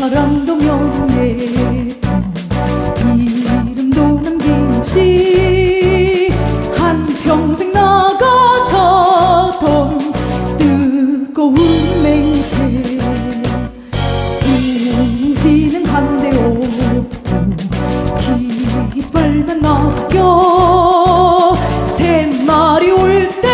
사람도 명예했던 이름도 남김없이 한평생 나가자던 뜨거운 맹세. 이지는 한대 없고 깃발만 남겨 새 말이 올때